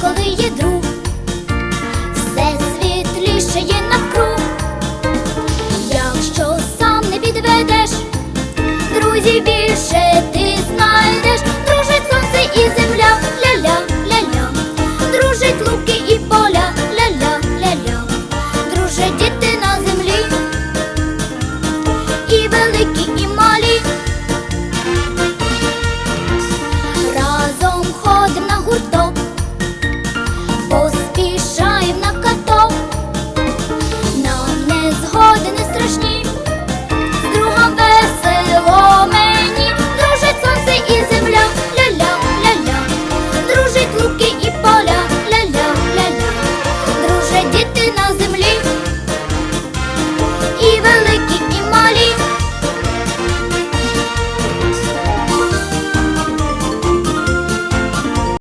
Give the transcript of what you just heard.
коли є друг, все світліше є навкруг, якщо сам не підведеш, друзів більше ти знайдеш, дружить сонце і земля, ля-ля, ля-ля, дружить луки і поля, ля-ля, ля-ля, дружить діти.